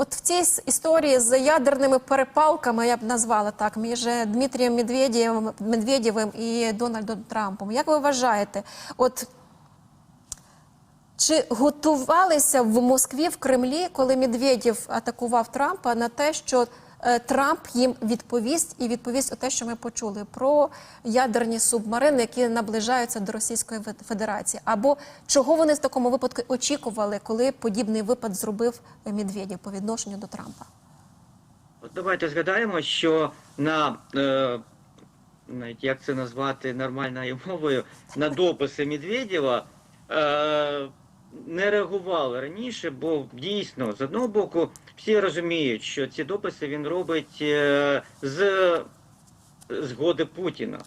От в цій історії з ядерними перепалками, я б назвала так, між Дмитрієм Медведєвим, Медведєвим і Дональдом Трампом. Як ви вважаєте, от чи готувалися в Москві в Кремлі, коли Медведєв атакував Трампа на те, що е, Трамп їм відповість і відповість у те, що ми почули про ядерні субмарини, які наближаються до Російської Федерації, або чого вони в такому випадку очікували, коли подібний випад зробив Медведєв по відношенню до Трампа? От давайте згадаємо, що на е, навіть як це назвати нормальною мовою, на дописи Медведєва е, не реагували раніше, бо дійсно з одного боку всі розуміють, що ці дописи він робить е, з згоди Путіна.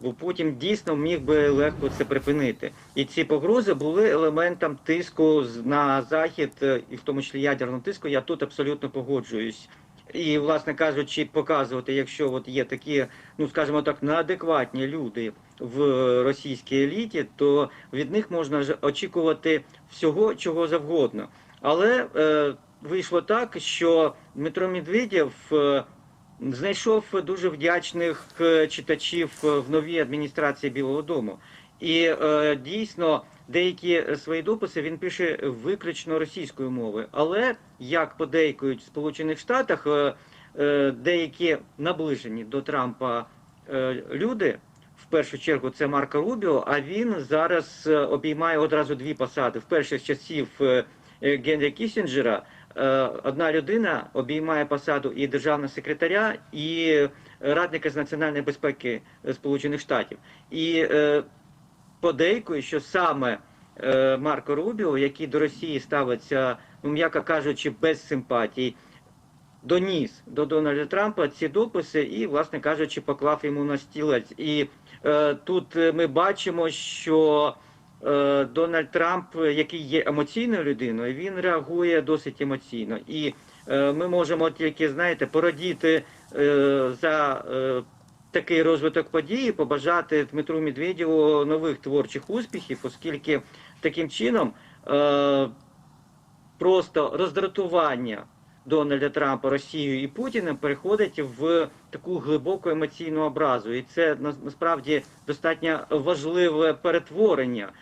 Бо Путін дійсно міг би легко це припинити. І ці погрози були елементом тиску на захід, е, і в тому числі ядерного тиску. Я тут абсолютно погоджуюсь. І, власне кажучи, показувати, якщо от є такі, ну скажімо так, неадекватні люди в російській еліті, то від них можна очікувати всього, чого завгодно. Але е, вийшло так, що Дмитро Медведєв е, знайшов дуже вдячних е, читачів е, в новій адміністрації Білого Дому. І е, дійсно деякі свої дописи він пише виключно російською мовою. Але як подейкують в Сполучених Штатах, е, е, деякі наближені до Трампа е, люди. В першу чергу це Марко Рубіо, а він зараз е, обіймає одразу дві посади. В перших часів е, е, Генрі Кісінджера е, одна людина обіймає посаду і державного секретаря, і радника з національної безпеки е, Сполучених Штатів. І е, подейкує, що саме е, Марко Рубіо, який до Росії ставиться, ну м'яко кажучи, без симпатій, доніс до Дональда Трампа ці дописи і, власне кажучи, поклав йому на стілець. І е, тут ми бачимо, що е, Дональд Трамп, який є емоційною людиною, він реагує досить емоційно. І е, ми можемо тільки, знаєте, порадіти е, за е, такий розвиток подій, побажати Дмитру Медведєву нових творчих успіхів, оскільки таким чином е, просто роздратування Дональда Трампа Росією і Путіним переходить в таку глибоку емоційну образу. І це насправді достатньо важливе перетворення.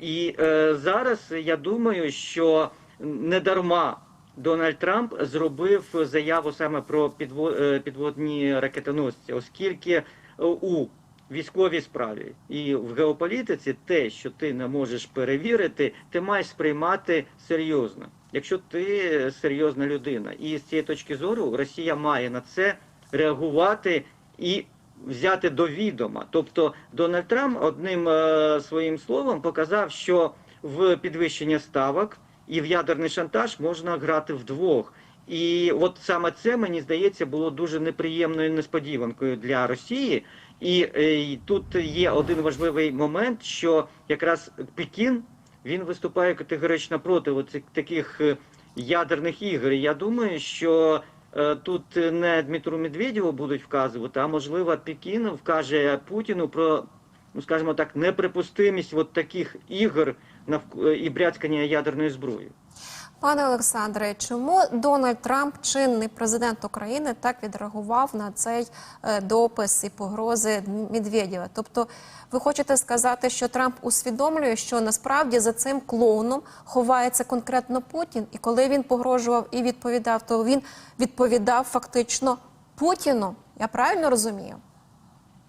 І е, зараз я думаю, що не дарма Дональд Трамп зробив заяву саме про е, підводні ракетоносці, оскільки е, у військовій справі і в геополітиці те, що ти не можеш перевірити, ти маєш сприймати серйозно. Якщо ти серйозна людина, і з цієї точки зору Росія має на це реагувати і взяти до відома. Тобто Дональд Трамп одним е, своїм словом показав, що в підвищення ставок і в ядерний шантаж можна грати вдвох. І от саме це мені здається було дуже неприємною несподіванкою для Росії. І, е, і тут є один важливий момент, що якраз Пекін він виступає категорично проти оцих таких е, ядерних ігор. Я думаю, що е, тут не Дмитру Медведєву будуть вказувати, а можливо Пекін вкаже Путіну про, ну скажімо так, неприпустимість от таких ігор і бряцкання ядерною зброєю. Пане Олександре, чому Дональд Трамп, чинний президент України, так відреагував на цей е, допис і погрози Медведєва? Тобто, ви хочете сказати, що Трамп усвідомлює, що насправді за цим клоуном ховається конкретно Путін, і коли він погрожував і відповідав, то він відповідав фактично Путіну. Я правильно розумію?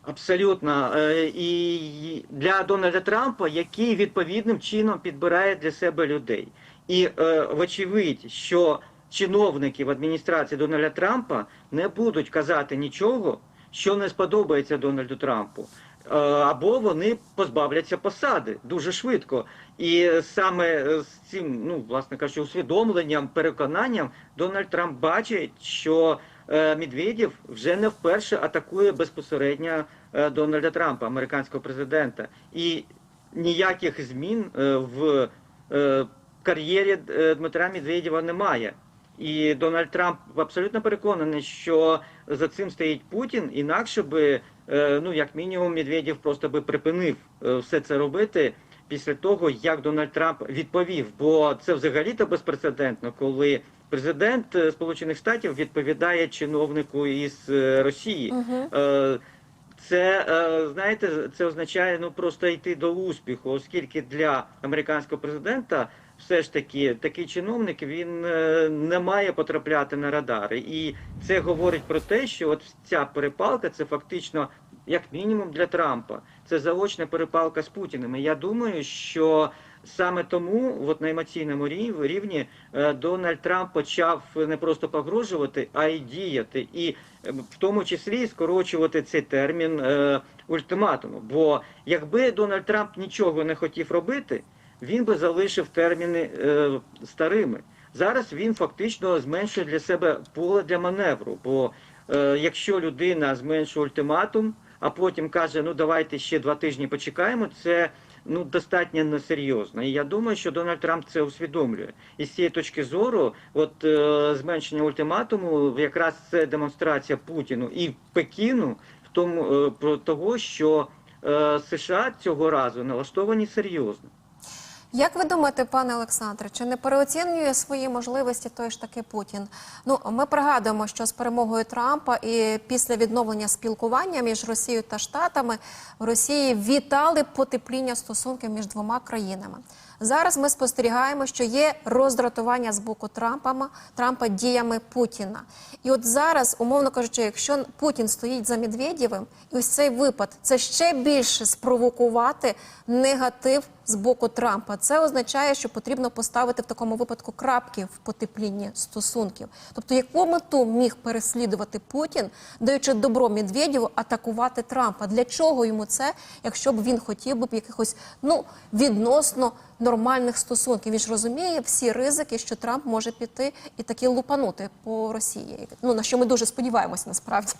Абсолютно. Е, І для Дональда Трампа, який відповідним чином підбирає для себе людей. І е, вочевидь, що чиновники в адміністрації Дональда Трампа не будуть казати нічого, що не сподобається Дональду Трампу. Е, Або вони позбавляться посади дуже швидко. І саме з цим, ну власне кажучи, усвідомленням, переконанням Дональд Трамп бачить, що Медведєв вже не вперше атакує безпосередньо е, Дональда Трампа, американського президента, і ніяких змін е, в е, кар'єрі е, Дмитра Медведєва немає. І Дональд Трамп абсолютно переконаний, що за цим стоїть Путін, інакше би, е, ну як мінімум, Медведєв просто би припинив е, все це робити після того, як Дональд Трамп відповів. Бо це взагалі-то безпрецедентно, коли Президент е, Сполучених Штатів відповідає чиновнику із е, Росії. Е, Це знаєте, це означає ну просто йти до успіху, оскільки для американського президента все ж таки такий чиновник він не має потрапляти на радари, і це говорить про те, що от ця перепалка це фактично як мінімум для Трампа. Це заочна перепалка з Путіним. І я думаю, що саме тому, от на емоційному рівні, е, Дональд Трамп почав не просто погрожувати, а й діяти, і е, в тому числі скорочувати цей термін е, ультиматуму. Бо якби Дональд Трамп нічого не хотів робити, він би залишив терміни старими. Зараз він фактично зменшує для себе поле для маневру. Бо якщо людина зменшує ультиматум, а потім каже, ну давайте ще два тижні почекаємо, це ну достатньо несерйозно. І я думаю, що Дональд Трамп це усвідомлює. І з цієї точки зору, от е, зменшення ультиматуму, якраз це демонстрація Путіну і Пекіну в тому е, про того, що е, США цього разу налаштовані серйозно. Як ви думаєте, пане Олександре, чи не переоцінює свої можливості той ж таки Путін? Ну ми пригадуємо, що з перемогою Трампа і після відновлення спілкування між Росією та Штатами в Росії вітали потепління стосунків між двома країнами. Зараз ми спостерігаємо, що є роздратування з боку Трампа, Трампа діями Путіна. І от зараз, умовно кажучи, якщо Путін стоїть за Медведєвим, і ось цей випад це ще більше спровокувати негатив з боку Трампа. Це означає, що потрібно поставити в такому випадку крапки в потеплінні стосунків. Тобто, яку мету міг переслідувати Путін, даючи добро Медведєву атакувати Трампа? Для чого йому це, якщо б він хотів би якихось ну відносно нормальних стосунків? Він ж розуміє всі ризики, що Трамп може піти і таки лупанути по Росії. Ну на що ми дуже сподіваємося, насправді.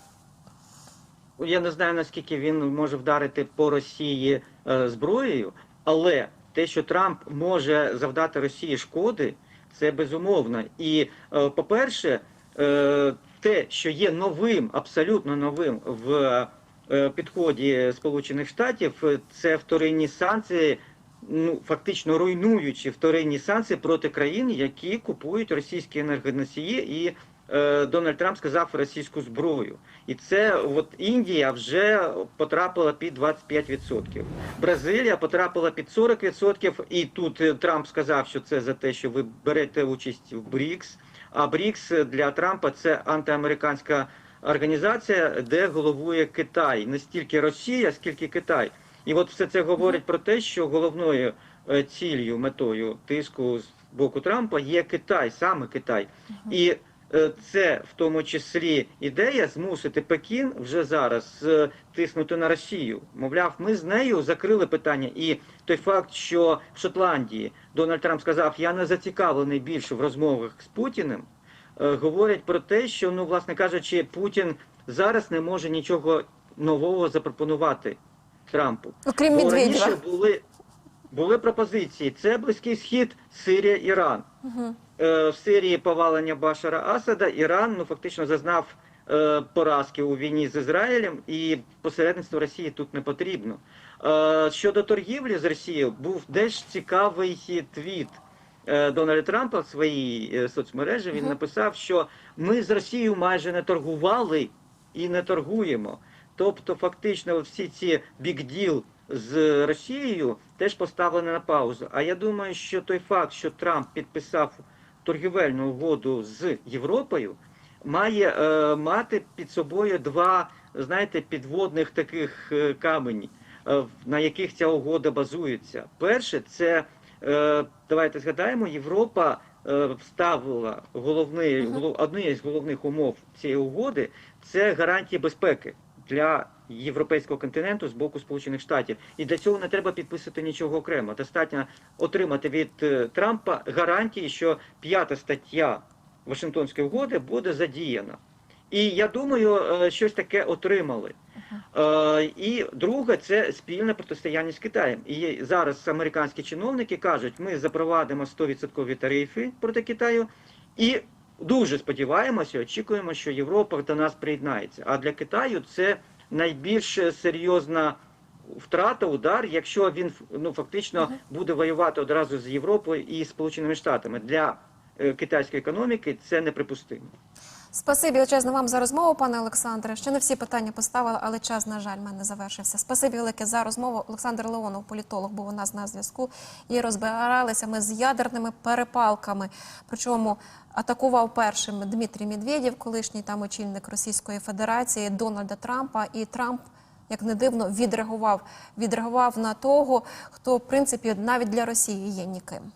Я не знаю наскільки він може вдарити по Росії е, зброєю, але те, що Трамп може завдати Росії шкоди, це безумовно. І, е, по-перше, е, те, що є новим, абсолютно новим в е, підході Сполучених Штатів, е, це вторинні санкції. Ну, фактично руйнуючи вторинні санкції проти країн, які купують російські енергоносії, і е, Дональд Трамп сказав російську зброю. І це от Індія вже потрапила під 25%. Бразилія потрапила під 40%. І тут е, Трамп сказав, що це за те, що ви берете участь в БРІКС. А БРІКС для Трампа це антиамериканська організація, де головує Китай, не стільки Росія, скільки Китай. І от все це говорить про те, що головною е, ціллю, метою тиску з боку Трампа є Китай, саме Китай. І е, це в тому числі ідея змусити Пекін вже зараз е, тиснути на Росію. Мовляв, ми з нею закрили питання. І той факт, що в Шотландії Дональд Трамп сказав, я не зацікавлений більше в розмовах з Путіним, говорять про те, що, ну, власне кажучи, Путін зараз не може нічого нового запропонувати Трампу. Окрім Бо Медведєва. раніше були, були пропозиції. Це Близький Схід, Сирія, Іран. Е, в Сирії повалення Башара Асада, Іран ну, фактично зазнав е, поразки у війні з Ізраїлем, і посередництво Росії тут не потрібно. Е, щодо торгівлі з Росією, був теж цікавий твіт. Дональда Трампа в своїй соцмережі він написав, що ми з Росією майже не торгували і не торгуємо. Тобто, фактично, всі ці бікділ з Росією теж поставлені на паузу. А я думаю, що той факт, що Трамп підписав торгівельну угоду з Європою, має е, мати під собою два, знаєте, підводних таких е, камені, е, на яких ця угода базується. Перше, це е, давайте згадаємо, Європа е, вставила головний, Мгм. голов, однією з головних умов цієї угоди це гарантії безпеки для європейського континенту з боку Сполучених Штатів. І для цього не треба підписувати нічого окремо. Достатньо отримати від е, Трампа гарантії, що п'ята стаття Вашингтонської угоди буде задіяна. І я думаю, е, щось таке отримали. Е, І друге, це спільне протистояння з Китаєм. І зараз американські чиновники кажуть, ми запровадимо 100% тарифи проти Китаю, і дуже сподіваємося, очікуємо, що Європа до нас приєднається. А для Китаю це найбільш серйозна втрата, удар, якщо він ну фактично буде воювати одразу з Європою і Сполученими Штатами. Для е, китайської економіки це неприпустимо. Спасибі величезне вам за розмову, пане Олександре. Ще не всі питання поставили, але час, на жаль, в мене завершився. Спасибі велике за розмову. Олександр Леонов, політолог, був у нас на зв'язку. І розбиралися ми з ядерними перепалками. Причому атакував першим Дмитрій Медведєв, колишній там очільник Російської Федерації, Дональда Трампа. І Трамп, як не дивно, відреагував. Відреагував на того, хто в принципі навіть для Росії є ніким.